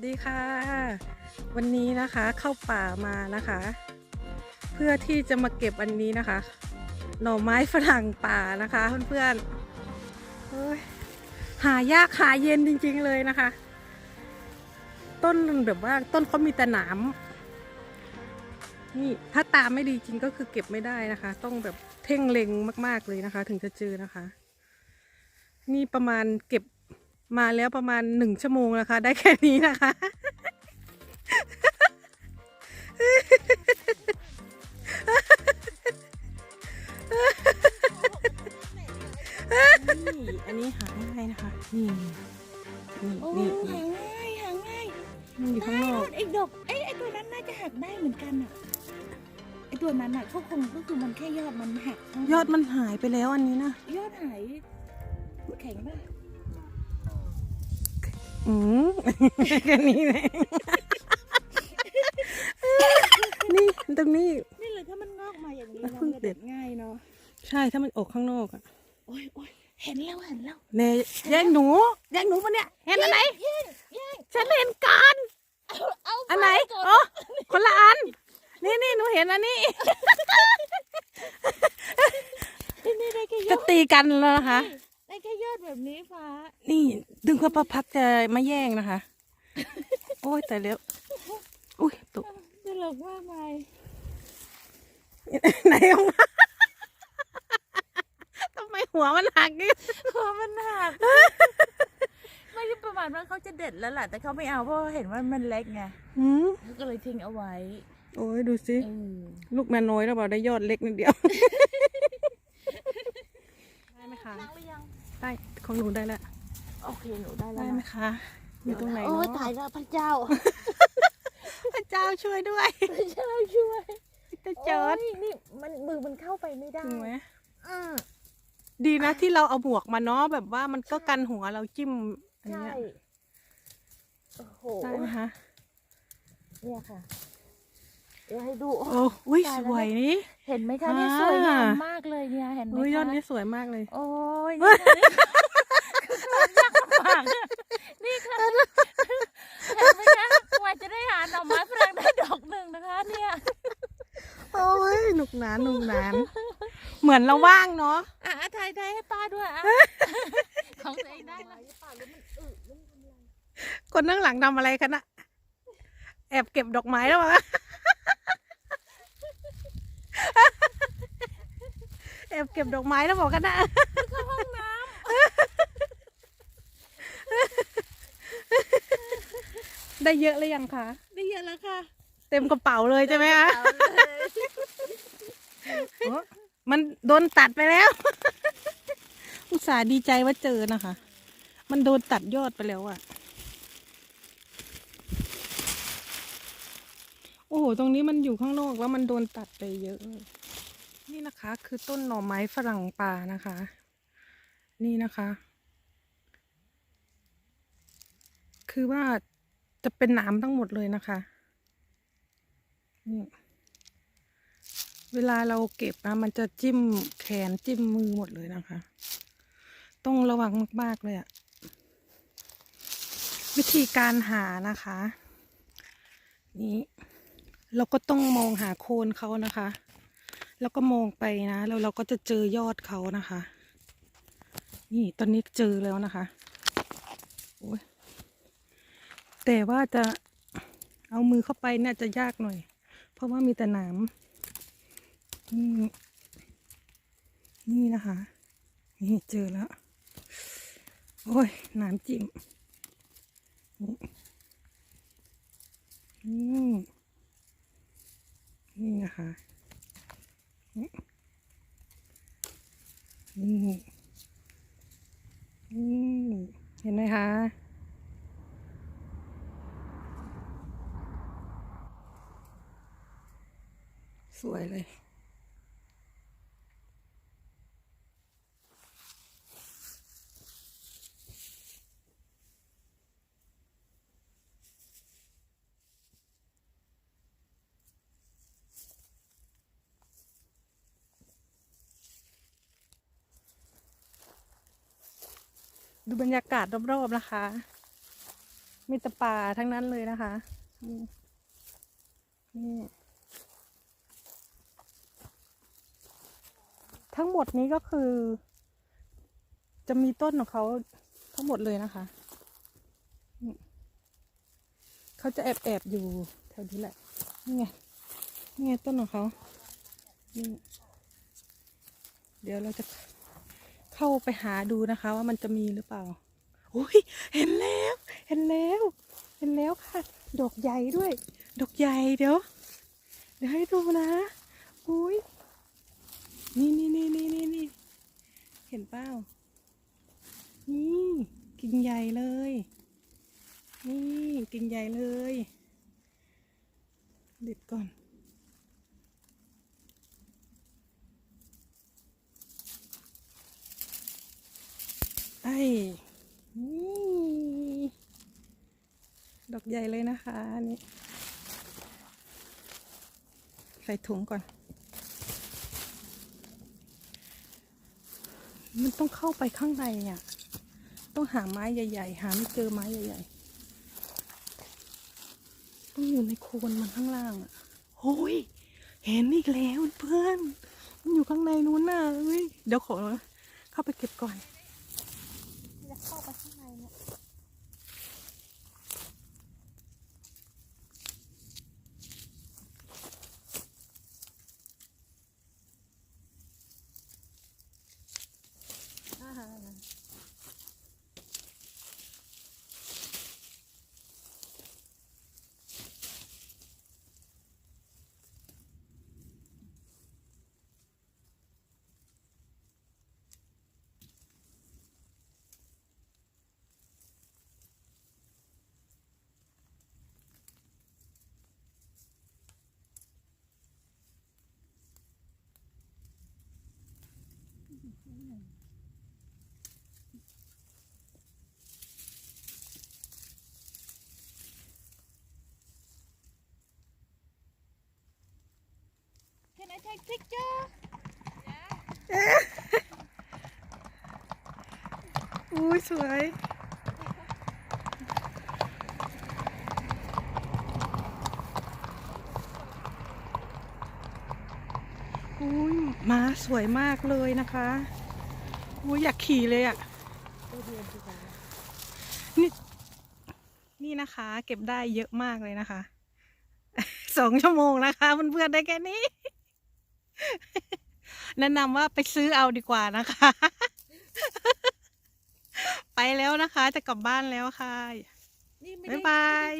วัสดีค่ะ วันนี้นะคะเข้าป่ามานะคะ เพื่อที่จะมาเก็บอันนี้นะคะ หน่อไม้ฝรั่งป่านะคะเพื่อนๆเฮ้ยหายากหาเย็นจริงๆเลยนะคะ ต้นแบบว่าต้นเขามีแต่หนามนี่ถ้าตามไม่ดีจริงก็คือเก็บไม่ได้นะคะ ต้องแบบเพ่งเล็งมาก ๆเลยนะคะ ถึงจะเจอนะคะ นี่ประมาณเก็บ มาแล้วประมาณหนึ่งชั่วโมงนะคะ ได้แค่นี้นะคะ นี่อันนี้หาง่ายนะคะ นี่นี่โอ้นี่หานี่ง่ายหาง่ายมันอยู่ข้างนอกไอ้ดอกไอ้ไอ้ตัวนั้นน่าจะหักได้เหมือนกันอะไอ้ตัวนั้นอะเขาคงก็คือมันแค่ยอดมันหักยอดมันหายไปแล้วอันนี้นะยอดหายแข็งป่ะ อืมแค่นี้แหละนี่ตรงนี้ นี่เลยถ้ามันงอกมาอย่างนี้แล้วนะเพิ่งมันเด็เด็ดดง่ายเนาะ ใช่ถ้ามันออกข้างนอกอะโอ้ยโอ้ยเห็นแล้วเห็นแล้วเนยแย่งหนูแย่งหนูปะเนี่ย เห็นอันไหนแย่งแย่งฉันเห็นกันเอาอันไหนปก่อ๋อคนละอัน นี่นี่หนูเห็นอันนี้นี่นี่ได้แค่ยจะอดตีกันแล้วนะคะ ได้แค่ยอดแบบนี้ฟ้า นี่ ดึงพระประพักจะมาแย่งนะคะ โอ้ยแต่แล้ว อุ้ยตกตลกมากมายไหนออกมาทำไมหัวมันหักเนี่ยคอมันหักไม่ใช่ประมาณว่าเขาจะเด็ดแล้วแหละแต่เขาไม่เอาเพราะเห็นว่ามันเล็กไงหืมเขาก็เลยทิ้งเอาไว้ โอ้ยดูสิเออลูกแม่น้อยแล้วเปล่าได้ยอดเล็กนิดเดียวได้ไหมคะล้างหรือยัง ได้ของหนูได้แล้วโอเคหนูได้แล้วได้ไหมคะอยู่ตรงไหนโอ้ยเนาะตายแล้วพระเจ้าพระเจ้าช่วยด้วยพระเจ้าช่วยพระเจ้าโอ้ยนี่มันมือมันเข้าไปไม่ได้ถูกไหมอืมดีนะที่เราเอาหมวกมาเนาะแบบว่ามันก็กันหัวเราจิ้มอันใช่เนี้ยโอ้โหได้ไหมคะเนี่ยค่ะเดี๋ยวให้ดูโอ้โอ้อุ้ยตายสแล้ววยนี่ เห็นไหมคะอ่านี่สวยงามมากเลยเนี่ยเห็นไหมอุ้ยยอดคะนี้สวยมากเลย โอ้ย นี่ค่ะนี่ความยากลำบากเนี่ยนี่ค่ะเห็นไหมคะกว่าจะได้หาหน่อไม้ฝรั่งได้ดอกหนึ่งนะคะ เนี่ยโอ้ยหนุกหนานหนุกหนานเหมือนเราว่างเนาะอะอะถ่ายถ่ายให้ป้าด้วยอะของตัวเองได้ละคนนั่งหลังทำอะไรกันอะแอบเก็บดอกไม้แล้วมั้งแอบเก็บดอกไม้แล้วบอกกันนะ เข้าห้องน้ ได้เยอะเลยยังคะำได้เยอะแล้วค่ะเต็มกระเป๋าเลยใช่ไหมคะเอาเลยโอ้มันโดนตัดไปแล้ว อุตส่าห์ดีใจว่าเจอนะคะ มันโดนตัดยอดไปแล้วอะโอ้โห ตรงนี้มันอยู่ข้างนอกแล้วมันโดนตัดไปเยอะเลยนี่นะคะ คือต้นหน่อไม้ฝรั่งป่านะคะ นี่นะคะ คือว่า จะเป็นหนามทั้งหมดเลยนะคะนี่เวลาเราเก็บนะมันจะจิ้มแขนจิ้มมือหมดเลยนะคะ ต้องระวังมาก ๆ เลยอะวิธีการหานะคะ นี่เราก็ต้องมองหาโคนเขานะคะ แล้วก็มองไปนะแล้วเราก็จะเจอยอดเขานะคะ นี่ตอนนี้เจอแล้วนะคะโอ้ย แต่ว่าจะเอามือเข้าไปน่าจะยากหน่อย เพราะว่ามีแต่หนามนี่นี่นะคะ นี่เจอแล้ว โอ้ยหนามจิ้มนี่นี่นี่นะคะ นี่นี่นี่เห็นไหมคะ สวยเลย ดูบรรยากาศรอบๆนะคะ มีแต่ป่าทั้งนั้นเลยนะคะ นี่ ทั้งหมดนี้ก็คือ จะมีต้นของเขาทั้งหมดเลยนะคะ เขาจะแอบแอบๆอยู่แถวนี้แหละ นี่ไง นี่ไงต้นของเขา เดี๋ยวเราจะเข้าไปหาดูนะคะ ว่ามันจะมีหรือเปล่าโอ้ยเห็นแล้ว เห็นแล้ว เห็นแล้วค่ะ ดอกใหญ่ด้วย ดอกใหญ่เดี๋ยว เดี๋ยวให้ดูนะอุ้ย นี่นี่นี่นี่นี่นี่เห็นเปล่านี่กิ่งใหญ่เลย นี่กิ่งใหญ่เลย เด็ดก่อน ไอ้นี่ดอกใหญ่เลยนะคะอันนี่ใส่ถุงก่อน มันต้องเข้าไปข้างในอะ ต้องหาไม้ใหญ่ ๆ หาไม่เจอไม้ใหญ่ๆ ต้องอยู่ในโคนมันข้างล่างอะโอ้ย เห็นอีกแล้วเพื่อน มันอยู่ข้างในนู้นน่ะเอ้ย เดี๋ยวขอเข้าไปเก็บก่อน Can I take picture อุ้ยสวย ยม้าสวยมากเลยนะคะอุ้ยอยากขี่เลยอะ่ะนี่นี่นะคะ เก็บได้เยอะมากเลยนะคะ สองชั่วโมงนะคะเพื่อนๆได้แค่นี้ แนะนำว่าไปซื้อเอาดีกว่านะคะ ไปแล้วนะคะ จะกลับบ้านแล้วค่ะนี่ไม่ได้บ๊ายบาย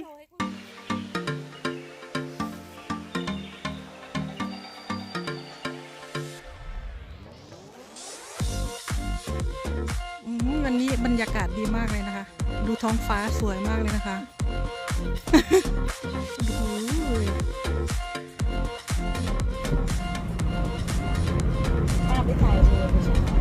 บรรยากาศดีมากเลยนะคะ ดูท้องฟ้าสวยมากเลยนะคะดูภาพไม่ถ่ายเลย